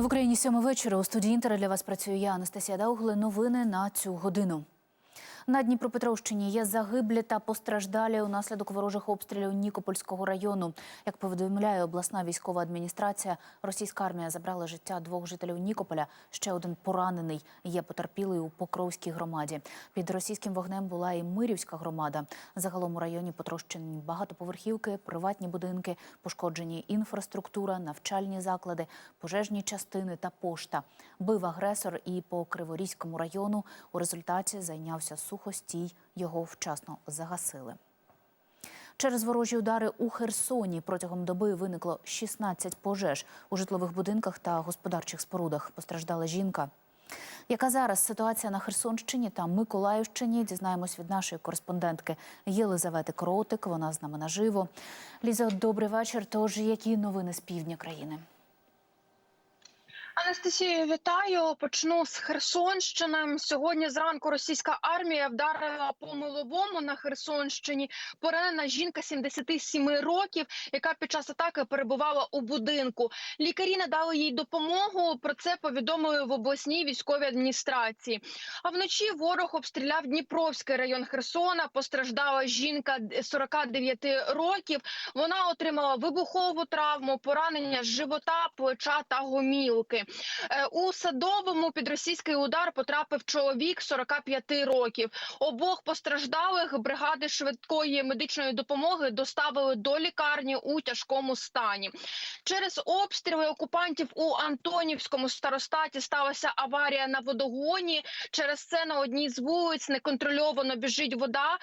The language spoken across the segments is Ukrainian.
В Україні сьоми вечора у студії Інтера для вас працюю я, Анастасія Даугле. Новини на цю годину. На Дніпропетровщині є загиблі та постраждалі унаслідок ворожих обстрілів Нікопольського району. Як повідомляє обласна військова адміністрація, російська армія забрала життя двох жителів Нікополя. Ще один поранений є потерпілий у Покровській громаді. Під російським вогнем була і Мирівська громада. Загалом у районі потрощені багатоповерхівки, приватні будинки, пошкоджені інфраструктура, навчальні заклади, пожежні частини та пошта. Бив агресор і по Криворізькому району. У результаті зайнявся сухостій. Його вчасно загасили. Через ворожі удари у Херсоні протягом доби виникло 16 пожеж у житлових будинках та господарчих спорудах. Постраждала жінка. Яка зараз ситуація на Херсонщині та Миколаївщині? Дізнаємось від нашої кореспондентки Єлизавети Кротик. Вона з нами наживо. Ліза, добрий вечір. Тож які новини з півдня країни? Анастасію, вітаю. Почну з Херсонщини. Сьогодні зранку російська армія вдарила по миловому на Херсонщині. Поранена жінка 77 років, яка під час атаки перебувала у будинку. Лікарі надали їй допомогу. Про це повідомили в обласній військовій адміністрації. А вночі ворог обстріляв Дніпровський район Херсона. Постраждала жінка 49 років. Вона отримала вибухову травму, поранення живота, плеча та гомілки. Е, У садовому під російський удар потрапив чоловік 45 років. Обох постраждалих бригади швидкої медичної допомоги доставили до лікарні у тяжкому стані. Через обстріли окупантів у Антонівському старостаті сталася аварія на водогоні. Через це на одній з вулиць неконтрольовано біжить вода.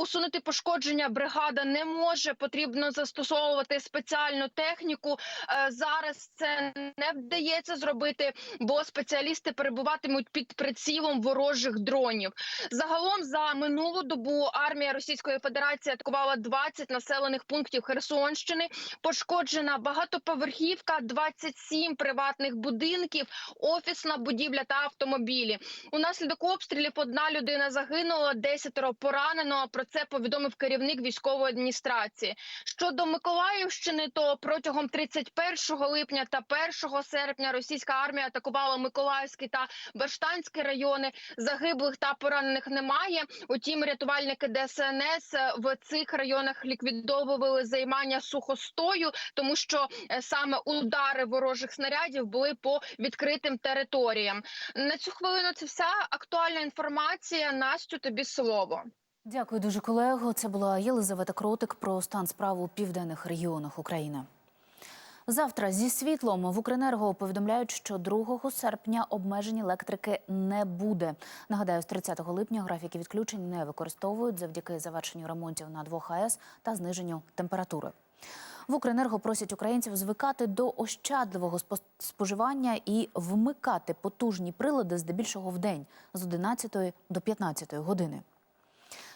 Усунути пошкодження бригада не може. Потрібно застосовувати спеціальну техніку. Е, Зараз це не вдається зробити, бо спеціалісти перебуватимуть під прицілом ворожих дронів. Загалом за минулу добу армія Російської Федерації атакувала 20 населених пунктів Херсонщини. Пошкоджена багатоповерхівка, 27 приватних будинків, офісна будівля та автомобілі. Унаслідок обстрілів одна людина загинула, десятеро поранено. Про це повідомив керівник військової адміністрації. Щодо Миколаївщини, то протягом 31 липня та 1 серпня російська армія атакувала Миколаївський та Баштанський райони. Загиблих та поранених немає. Утім, рятувальники ДСНС в цих районах ліквідовували займання сухостою, тому що е, саме удари ворожих снарядів були по відкритим територіям. На цю хвилину це вся актуальна інформація. Настю, тобі слово. Дякую дуже, колего. Це була Єлизавета Кротик про стан справ у південних регіонах України. Завтра зі світлом в Укренерго повідомляють, що 2 серпня обмежень електрики не буде. Нагадаю, з 30 липня графіки відключень не використовують завдяки завершенню ремонтів на двох АЕС та зниженню температури. В Укренерго просять українців звикати до ощадливого спо- споживання і вмикати потужні прилади здебільшого в день з 11 до 15 години.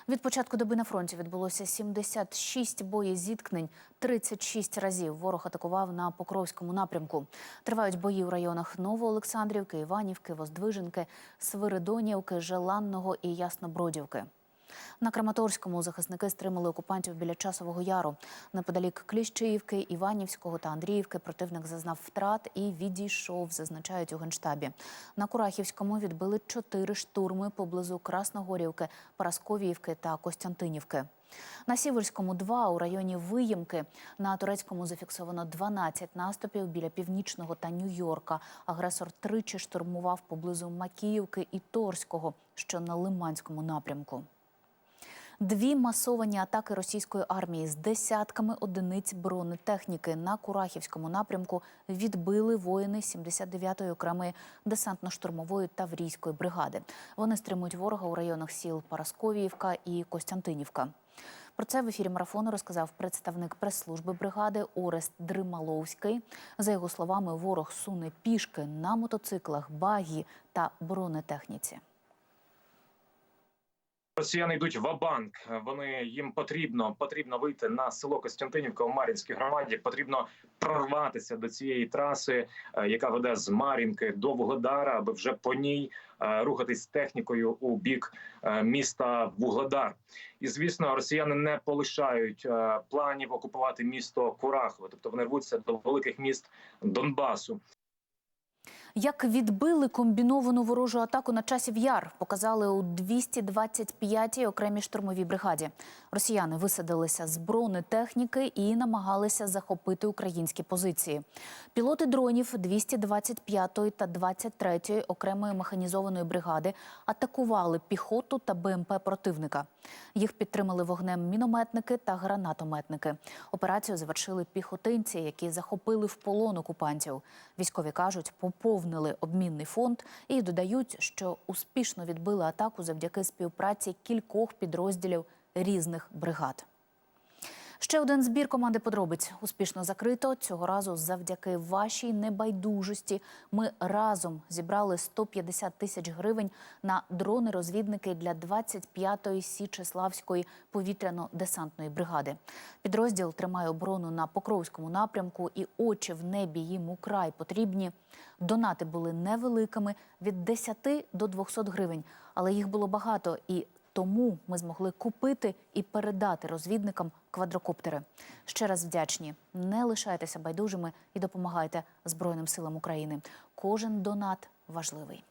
Від початку доби на фронті відбулося 76 боєзіткнень, 36 разів ворог атакував на Покровському напрямку. Тривають бої у районах Новоолександрівки, Іванівки, Воздвиженки, Свиридонівки, Желанного і Яснобродівки. На Краматорському захисники стримали окупантів біля Часового Яру. Неподалік Кліщиївки, Іванівського та Андріївки противник зазнав втрат і відійшов, зазначають у Генштабі. На Курахівському відбили чотири штурми поблизу Красногорівки, Парасковіївки та Костянтинівки. На Сіверському 2 у районі Виїмки. На Турецькому зафіксовано 12 наступів біля Північного та Нью-Йорка. Агресор тричі штурмував поблизу Макіївки і Торського, що на Лиманському напрямку. Дві масовані атаки російської армії з десятками одиниць бронетехніки на Курахівському напрямку відбили воїни 79-ї окремої десантно-штурмової таврійської бригади. Вони стримують ворога у районах сіл Парасковіївка і Костянтинівка. Про це в ефірі марафону розказав представник прес-служби бригади Орест Дрималовський. За його словами, ворог суне пішки на мотоциклах, багі та бронетехніці. Росіяни йдуть в банк Вони їм потрібно потрібно вийти на село Костянтинівка у Мар'їнській громаді. Потрібно прорватися до цієї траси, е, яка веде з Мар'їнки до Вугледара, аби вже по ній е, рухатись технікою у бік е, міста Вугледар. І звісно, росіяни не полишають планів окупувати місто Курахове, тобто вони рвуться до великих міст Донбасу. Як відбили комбіновану ворожу атаку на часів яр, показали у 225-й окремій штурмовій бригаді. Росіяни висадилися з бронетехніки і намагалися захопити українські позиції. Пілоти дронів 225-ї та 23-ї окремої механізованої бригади атакували піхоту та БМП противника. Їх підтримали вогнем мінометники та гранатометники. Операцію завершили піхотинці, які захопили в полон окупантів. Військові кажуть, поповнили обмінний фонд і додають, що успішно відбили атаку завдяки співпраці кількох підрозділів різних бригад. Ще один збір команди подробиць успішно закрито. Цього разу завдяки вашій небайдужості ми разом зібрали 150 тисяч гривень на дрони-розвідники для 25-ї Січеславської повітряно-десантної бригади. Підрозділ тримає оборону на Покровському напрямку, і очі в небі їм украй потрібні. Донати були невеликими від 10 до 200 гривень, але їх було багато і тому ми змогли купити і передати розвідникам квадрокоптери. Ще раз вдячні. Не лишайтеся байдужими і допомагайте Збройним силам України. Кожен донат важливий.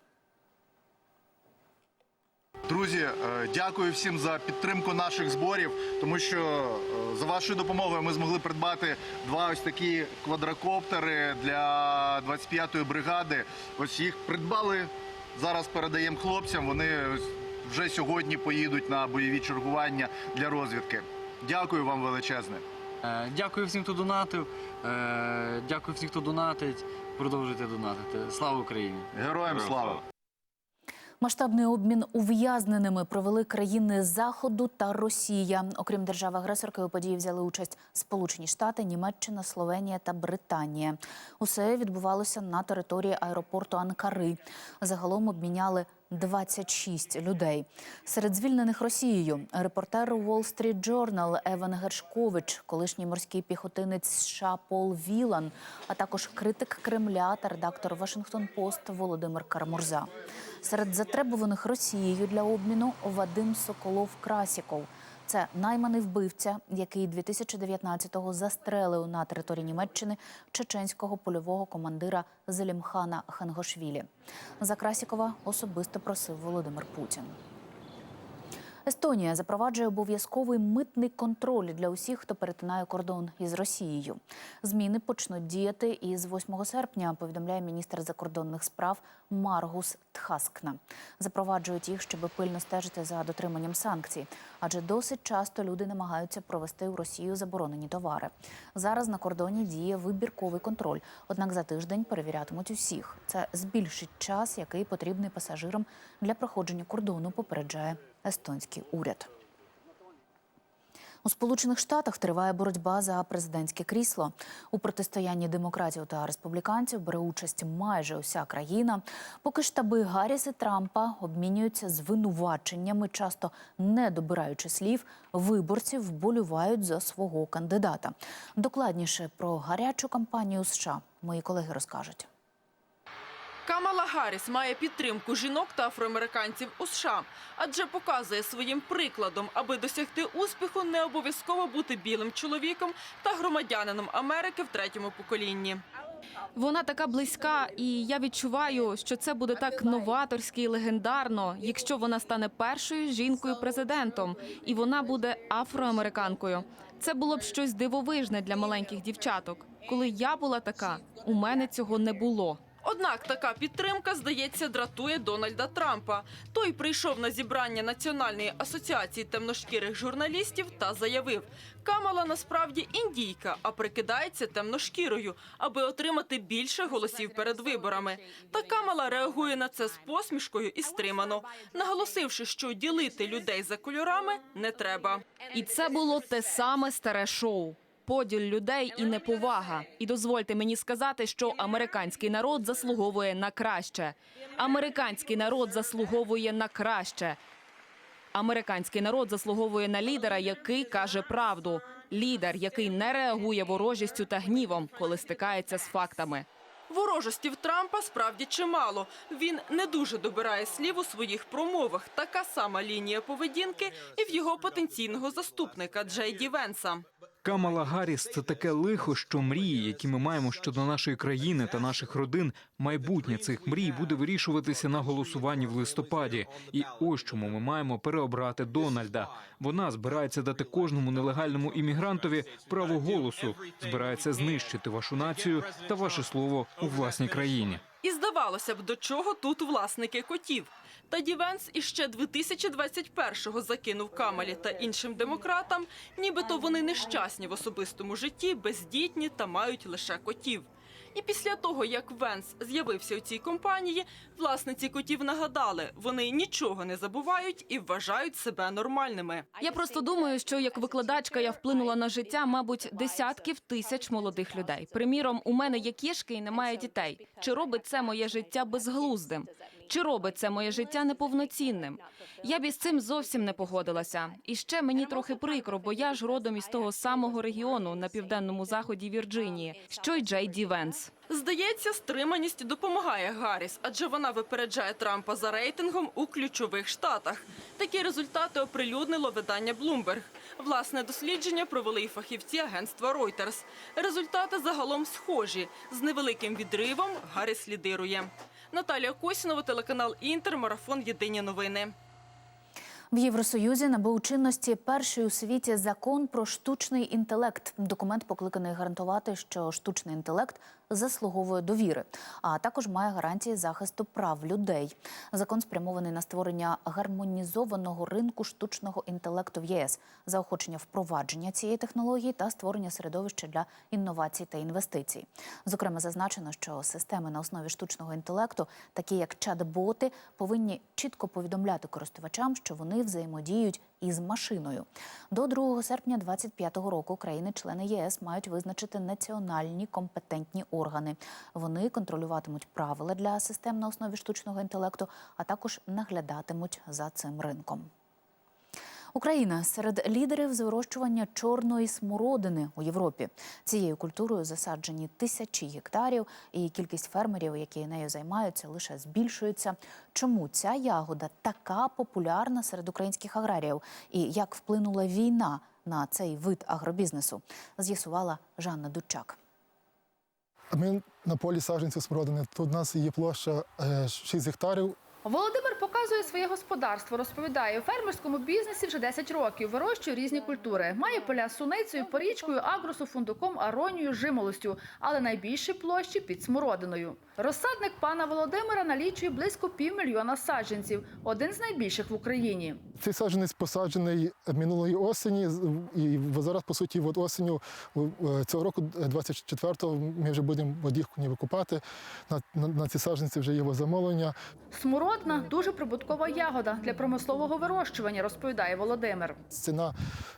Друзі, е, дякую всім за підтримку наших зборів, тому що е, за вашою допомогою ми змогли придбати два ось такі квадрокоптери для 25-ї бригади. Ось їх придбали. Зараз передаємо хлопцям. Вони вже сьогодні поїдуть на бойові чергування для розвідки. Дякую вам величезне. Е, Дякую всім, хто донатив. Е, Дякую всім, хто донатить. Продовжуйте донатити. Слава Україні! Героям слава! Масштабний обмін ув'язненими провели країни Заходу та Росія. Окрім держави-агресорки, у події взяли участь Сполучені Штати, Німеччина, Словенія та Британія. Усе відбувалося на території аеропорту Анкари. Загалом обміняли 26 людей. Серед звільнених Росією репортер Wall Street Journal Еван Гершкович, колишній морський піхотинець США Пол Вілан, а також критик Кремля та редактор Вашингтон Пост Володимир Карамурза. Серед затребуваних Росією для обміну Вадим Соколов Красіков. Це найманий вбивця, який 2019-го застрелив на території Німеччини чеченського польового командира Зелімхана Хангошвілі. За Красікова особисто просив Володимир Путін. Естонія запроваджує обов'язковий митний контроль для усіх, хто перетинає кордон із Росією. Зміни почнуть діяти із 8 серпня. Повідомляє міністр закордонних справ Маргус Тхаскна. Запроваджують їх, щоб пильно стежити за дотриманням санкцій, адже досить часто люди намагаються провести в Росію заборонені товари. Зараз на кордоні діє вибірковий контроль. Однак за тиждень перевірятимуть усіх. Це збільшить час, який потрібний пасажирам для проходження кордону. Попереджає естонський уряд. У Сполучених Штатах триває боротьба за президентське крісло. У протистоянні демократів та республіканців бере участь майже уся країна. Поки штаби Гарріс і Трампа обмінюються звинуваченнями, часто не добираючи слів, виборці вболівають за свого кандидата. Докладніше про гарячу кампанію США мої колеги розкажуть. Камала Гарріс має підтримку жінок та афроамериканців у США, адже показує своїм прикладом, аби досягти успіху, не обов'язково бути білим чоловіком та громадянином Америки в третьому поколінні. Вона така близька, і я відчуваю, що це буде так новаторськи і легендарно, якщо вона стане першою жінкою президентом, і вона буде афроамериканкою. Це було б щось дивовижне для маленьких дівчаток. Коли я була така, у мене цього не було. Однак така підтримка, здається, дратує Дональда Трампа. Той прийшов на зібрання Національної асоціації темношкірих журналістів та заявив, Камала насправді індійка, а прикидається темношкірою, аби отримати більше голосів перед виборами. Та Камала реагує на це з посмішкою і стримано, наголосивши, що ділити людей за кольорами не треба. І це було те саме старе шоу. Поділ людей і неповага. І дозвольте мені сказати, що американський народ заслуговує на краще. Американський народ заслуговує на краще. Американський народ заслуговує на лідера, який каже правду. Лідер, який не реагує ворожістю та гнівом, коли стикається з фактами. Ворожості в Трампа справді чимало. Він не дуже добирає слів у своїх промовах. Така сама лінія поведінки і в його потенційного заступника Джей Ді Венса. Камала Гарріс – це таке лихо, що мрії, які ми маємо щодо нашої країни та наших родин, майбутнє цих мрій буде вирішуватися на голосуванні в листопаді. І ось чому ми маємо переобрати Дональда. Вона збирається дати кожному нелегальному іммігрантові право голосу, збирається знищити вашу націю та ваше слово у власній країні. І здавалося б, до чого тут власники котів. Та Дівенс іще 2021-го закинув Камалі та іншим демократам, нібито вони нещасні в особистому житті, бездітні та мають лише котів. І після того, як Венс з'явився у цій компанії, власниці котів нагадали, вони нічого не забувають і вважають себе нормальними. Я просто думаю, що як викладачка я вплинула на життя, мабуть, десятків тисяч молодих людей. Приміром, у мене є кішки і немає дітей. Чи робить це моє життя безглуздим? Чи робить це моє життя неповноцінним? Я б із цим зовсім не погодилася. І ще мені трохи прикро, бо я ж родом із того самого регіону на південному заході Вірджинії, що й Джей Ді Венс. Здається, стриманість допомагає Гарріс, адже вона випереджає Трампа за рейтингом у ключових штатах. Такі результати оприлюднило видання Bloomberg. Власне дослідження провели й фахівці агентства Reuters. Результати загалом схожі. З невеликим відривом Гарріс лідирує. Наталія Косінова, телеканал Інтер, марафон Єдині новини. В Євросоюзі набув чинності перший у світі закон про штучний інтелект. Документ покликаний гарантувати, що штучний інтелект заслуговує довіри, а також має гарантії захисту прав людей. Закон спрямований на створення гармонізованого ринку штучного інтелекту в ЄС, заохочення впровадження цієї технології та створення середовища для інновацій та інвестицій. Зокрема, зазначено, що системи на основі штучного інтелекту, такі як чат-боти, повинні чітко повідомляти користувачам, що вони взаємодіють із машиною. До 2 серпня 2025 року країни-члени ЄС мають визначити національні компетентні органи. Вони контролюватимуть правила для систем на основі штучного інтелекту, а також наглядатимуть за цим ринком. Україна серед лідерів з вирощування чорної смородини у Європі. Цією культурою засаджені тисячі гектарів, і кількість фермерів, які нею займаються, лише збільшується. Чому ця ягода така популярна серед українських аграріїв? І як вплинула війна на цей вид агробізнесу? З'ясувала Жанна Дучак. Ми на полі саджанців смородини. Тут у нас є площа е, 6 гектарів. Володимир показує своє господарство. Розповідає, у фермерському бізнесі вже 10 років. Вирощує різні культури. Має поля з суницею, порічкою, агросу, фундуком, аронією, жимолостю, але найбільші площі під смородиною. Розсадник пана Володимира налічує близько півмільйона саджанців, один з найбільших в Україні. Цей саджанець посаджений минулої осені, і зараз, по суті, от осеню е, цього року, 24-го, ми вже будемо водіх ніби купати. На, на, на ці саджанці вже є замовлення. Смородна дуже прибуткова ягода для промислового вирощування, розповідає Володимир. Ціна,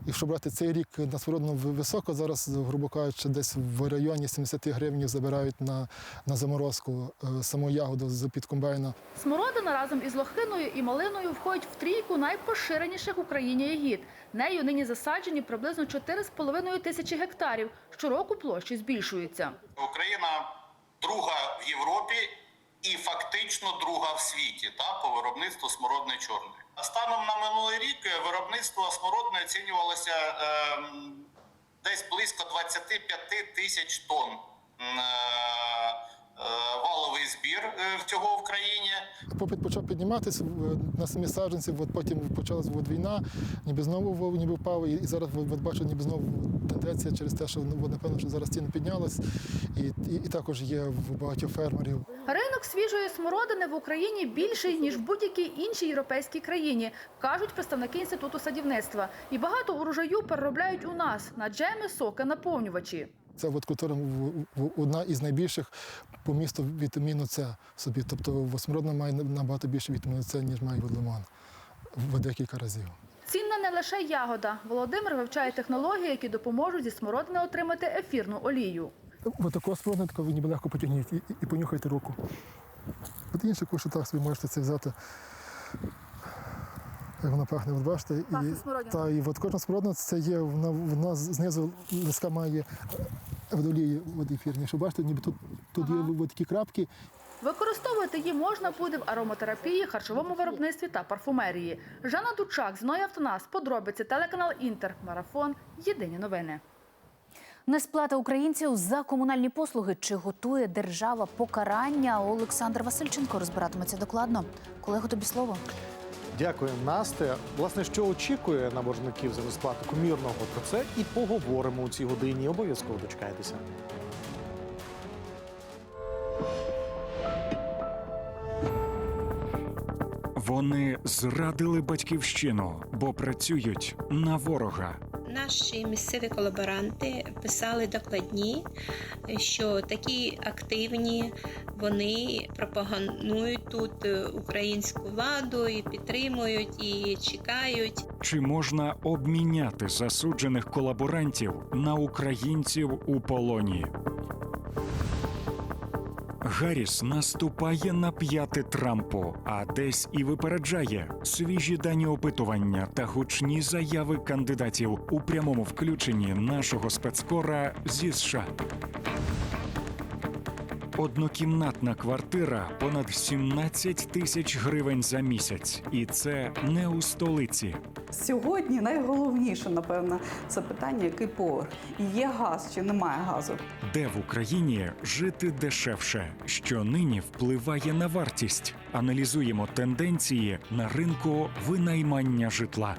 якщо брати цей рік на смородину ви- висока, зараз, грубо кажучи, десь в районі 70 гривень забирають на, на заморозку е, саму ягоду з під комбайна. Смородина разом із лохиною і малиною входить в трійку найпоширеніших в Україні ягід. Нею нині засаджені приблизно 4,5 тисячі гектарів. Щороку площі збільшуються. Україна друга в Європі і фактично друга в світі та по виробництву смородини чорної. Станом на минулий рік е, виробництво смородини оцінювалося ем, десь близько 25 тисяч тонн. Е, е, Валовий збір е, цього в країні. Попит почав підніматися в- на самі саджанці, от потім почалась от війна, ніби знову вов- ніби впав, і, зараз от, бачу, ніби знову тенденція через те, що ну, от, напевно, що зараз ціни піднялись, і, і, і також є в багатьох фермерів. Ринок свіжої смородини в Україні більший ніж в будь-якій іншій європейській країні, кажуть представники інституту садівництва. І багато урожаю переробляють у нас на джеми, соки, наповнювачі. Це в- одна із найбільших по місту вітаміну С собі. Тобто от смородина має набагато більше вітаміну С, ніж має лимон в декілька разів. Цінна не лише ягода. Володимир вивчає технології, які допоможуть зі смородини отримати ефірну олію. Ось такого смородина, тако ви ніби легко потягніть і, і, і понюхайте руку. От інше кушу так собі можете це взяти. Як воно пахне, от бачите, і, смородиною. та, і от кожна смородина це є, вона, вона знизу листка має водолії от ефірні. Що бачите, ніби тут, тут є от такі крапки, Використовувати її можна буде в ароматерапії, харчовому виробництві та парфумерії. Жанна Дучак, Зноя Автонас, подробиці, телеканал Інтер, Марафон, Єдині новини. Несплата українців за комунальні послуги. Чи готує держава покарання? Олександр Васильченко розбиратиметься докладно. Колего, тобі слово. Дякую, Насте. Власне, що очікує на боржників за несплату комірного про це і поговоримо у цій годині. Обов'язково дочекайтеся. Вони зрадили батьківщину, бо працюють на ворога. Наші місцеві колаборанти писали докладні, що такі активні вони пропагандують тут українську владу і підтримують, і чекають. Чи можна обміняти засуджених колаборантів на українців у полоні? Гарріс наступає на п'яти Трампу, а десь і випереджає свіжі дані опитування та гучні заяви кандидатів у прямому включенні нашого спецкора зі США. Однокімнатна квартира понад 17 тисяч гривень за місяць, і це не у столиці. Сьогодні найголовніше, напевно, це питання, який поверх. Є газ чи немає газу. Де в Україні жити дешевше, що нині впливає на вартість. Аналізуємо тенденції на ринку винаймання житла.